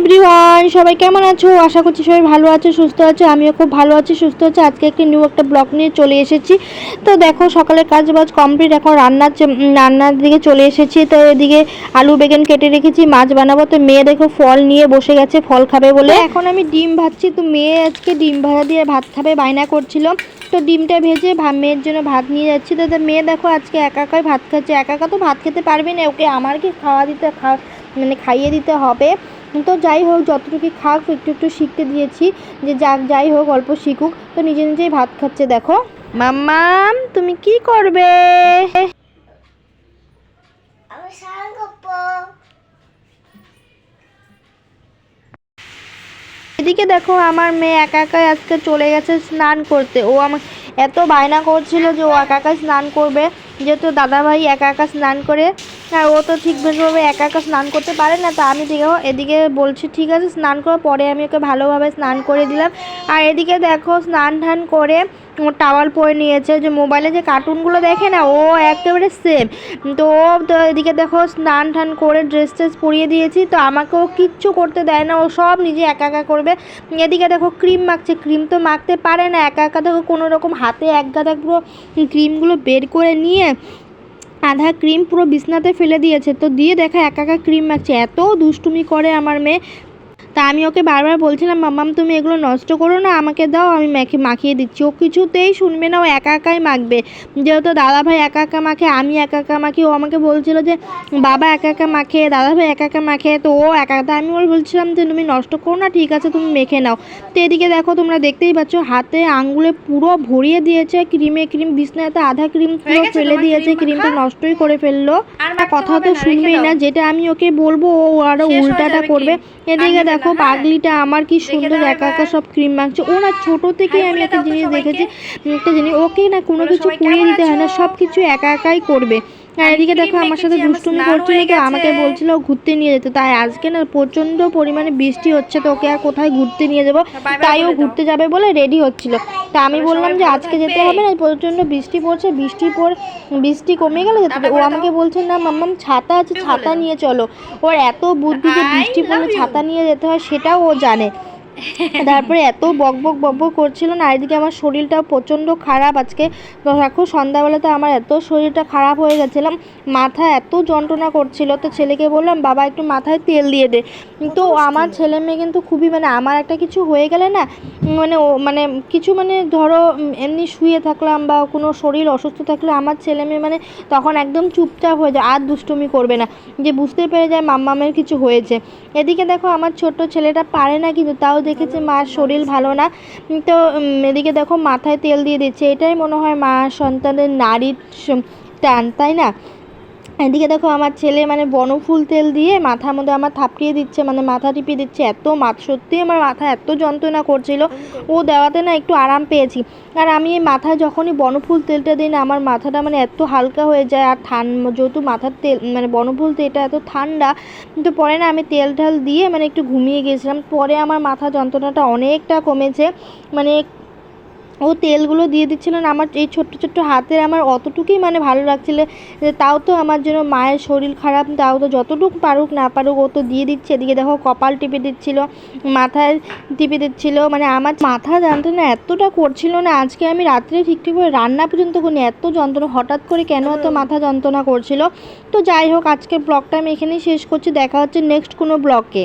Everyone, সবাই কেমন আছো? আশা করছি সবাই ভালো আছো, সুস্থ আছো, আমিও খুব ভালো আছি, সুস্থ আছি। আজকে একটি নিউ একটা ব্লগ নিয়ে চলে এসেছি। তো দেখো, সকালের কাজ বাজ কমপ্লিট এখন রান্নার রান্নার দিকে চলে এসেছি। তো এদিকে আলু, বেগুন কেটে রেখেছি, মাছ বানাবো। তো মেয়ে দেখো, ফল নিয়ে বসে গেছে, ফল খাবে বলে। এখন আমি ডিম ভাজছি। তো মেয়ে আজকে ডিম ভাজা দিয়ে ভাত খাবে, বায়না করছিল। তো ডিমটা ভেজে মেয়ের জন্য ভাত নিয়ে যাচ্ছি। তো তো মেয়ে দেখো, আজকে একা একাই ভাত খাচ্ছে। একা একা তো ভাত খেতে পারবে না। ওকে আমার কি খাওয়া দিতে খাওয়া মানে খাইয়ে দিতে হবে? তো যাই হোক যতটুকু খাক একটু একটু শিখতে দিয়েছি যে যাক যাই হোক অল্প শিখুক। তো নিজে নিজেই ভাত খাচ্ছে দেখো। মাম্মাম তুমি কি করবে? এদিকে দেখো আমার মেয়ে একা একাই আজকে চলে গেছে স্নান করতে। ও আমার এত বায়না করছিল যে ও একা একা স্নান করবে। যেহেতু দাদাভাই একা একা স্নান করে, আর ও তো ঠিক বেশভাবে একা একা স্নান করতে পারে না, তা আমি দেখো এদিকে বলছি, ঠিক আছে, স্নান করার পরে আমি ওকে ভালোভাবে স্নান করে দিলাম। আর এদিকে দেখো স্নান টান করে ও টাওয়াল পরে নিয়েছে, যে মোবাইলে যে কার্টুনগুলো দেখে না, ও একেবারে সেম তো ও তো এদিকে দেখো স্নান টান করে ড্রেস ট্রেস পরিয়ে দিয়েছি, তো আমাকেও কিচ্ছু করতে দেয় না, ও সব নিজে একা একা করবে। এদিকে দেখো ক্রিম মাখছে ক্রিম তো মাখতে পারে না, একা একা দেখো কোনো রকম হাতে এক গাদা পুরো ক্রিমগুলো বের করে নিয়ে আধা ক্রিম পুরো বিছনাতে ফেলে দিয়েছে। তো দিয়ে দেখা একা একা ক্রিম মাখছে। এত দুষ্টুমি করে আমার মেয়ে। তা আমি ওকে বারবার বলছিলাম মাম্মাম তুমি এগুলো নষ্ট করো না আমাকে দাও আমি মেখে মাখিয়ে দিচ্ছি। ও কিছুতেই শুনবে না ও একা একাই মাখবে। যেহেতু দাদা ভাই একা একা মাখে আমি একা একা মাখি ও আমাকে বলছিল যে বাবা একা একা মাখে দাদা ভাই একা একা মাখে। তো ও একা একা আমি ওর বলছিলাম যে তুমি নষ্ট করো না ঠিক আছে তুমি মেখে নাও। তো এদিকে দেখো তোমরা দেখতেই পাচ্ছ হাতে আঙ্গুলে পুরো ভরিয়ে দিয়েছে ক্রিমে ক্রিম বিছনাতে আধা ক্রিম পুরো ফেলে দিয়েছে ক্রিমটা নষ্টই করে ফেলল। আর কথা তো শুনবেই না যেটা আমি ওকে বলব ও আরও শেষ হয়ে উল্টাটা করবে। এদিকে কান্দিবে দেখো হ্যাঁ? পাগলিটা আমার কি সুন্দর একা একা সব ক্রিম মাখছে। ও না ছোটো থেকেই আমি একটা জিনিস দেখেছি একটা জিনিস ওকে না কোনো কিছু পুড়িয়ে দিতে হয় না সব কিছু একা একাই করবে। আর এদিকে দেখো আমার সাথে দুষ্টুমি করছিল তো আমাকে বলছিল ও ঘুরতে নিয়ে যেতে। তাই আজকে না প্রচণ্ড পরিমাণে বৃষ্টি হচ্ছে তো ওকে আর কোথায় ঘুরতে নিয়ে যাব? তাই ও ঘুরতে যাবে বলে রেডি হচ্ছিল। তা আমি বললাম যে আজকে যেতে হবে না প্রচণ্ড বৃষ্টি পড়ছে বৃষ্টি পর বৃষ্টি কমে গেলে যেতে। ও আমাকে বলছে না মাম্মাম ছাতা আছে ছাতা নিয়ে চলো। ওর এত বুদ্ধি যে বৃষ্টি পড়লে ছাতা নিয়ে যেতে হয় সেটাও ও জানে। তারপরে এত বক বক বক বক করছিল না এদিকে আমার শরীরটা প্রচণ্ড খারাপ আজকে। দেখো সন্ধ্যাবেলাতে আমার এত শরীরটা খারাপ হয়ে গেছিলাম মাথা এত যন্ত্রণা করছিল। তো ছেলেকে বললাম বাবা একটু মাথায় তেল দিয়ে দে। তো আমার ছেলে মেয়ে কিন্তু খুবই মানে আমার একটা কিছু হয়ে গেলে না মানে ও মানে কিছু মানে ধরো এমনি শুয়ে থাকলাম বা কোনো শরীর অসুস্থ থাকলে আমার ছেলে মেয়ে মানে তখন একদম চুপচাপ হয়ে যায় আর দুষ্টুমি করবে না। যে বুঝতে পেরে যায় মাম্মামের কিছু হয়েছে। এদিকে দেখো আমার ছোট্ট ছেলেটা পারে না কিন্তু তাও দেখেছে, মার শরীর ভালো না। তো এদিকে দেখো মাথায় তেল দিয়ে দিচ্ছে। এটাই মনে হয় মা সন্তানের নারীর টান, তাই না? এদিকে দেখো আমার ছেলে মানে বনফুল তেল দিয়ে মাথার মধ্যে আমার থাপড়িয়ে দিচ্ছে মানে মাথা টিপিয়ে দিচ্ছে, এত মাথা, সত্যি আমার মাথা এত যন্ত্রণা করছিল। ও দেওয়াতে না একটু আরাম পেয়েছি। আর আমি এই মাথায় যখনই বনফুল তেলটা দিই না, আমার মাথাটা মানে এত হালকা হয়ে যায় আর ঠান, যেহেতু মাথার তেল মানে বনফুল তেলটা এত ঠান্ডা, কিন্তু পরে না আমি তেল ঠাল দিয়ে মানে একটু ঘুমিয়ে গেছিলাম। পরে আমার মাথা যন্ত্রণাটা অনেকটা কমেছে মানে ও তেলগুলো দিয়ে দিচ্ছিল না আমার এই ছোট্ট ছোট্ট হাতের আমার অতটুকুই মানে ভালো লাগছিল। যে তাও তো আমার জন্য মায়ের শরীর খারাপ তাও তো যতটুকু পারুক না পারুক ও তো দিয়ে দিচ্ছে এদিকে দেখো কপাল টিপে দিচ্ছিল মাথায় টিপে দিচ্ছিল মানে আমার মাথা যন্ত্রণা এতটা করছিল না আজকে আমি রাত্রে ঠিকঠাক করে রান্না পর্যন্ত করিনি এত যন্ত্রণা হঠাৎ করে কেন এত মাথা যন্ত্রণা করছিল? তো যাই হোক আজকের ব্লগটা আমি এখানেই শেষ করছি দেখা হচ্ছে নেক্সট কোনো ব্লগে।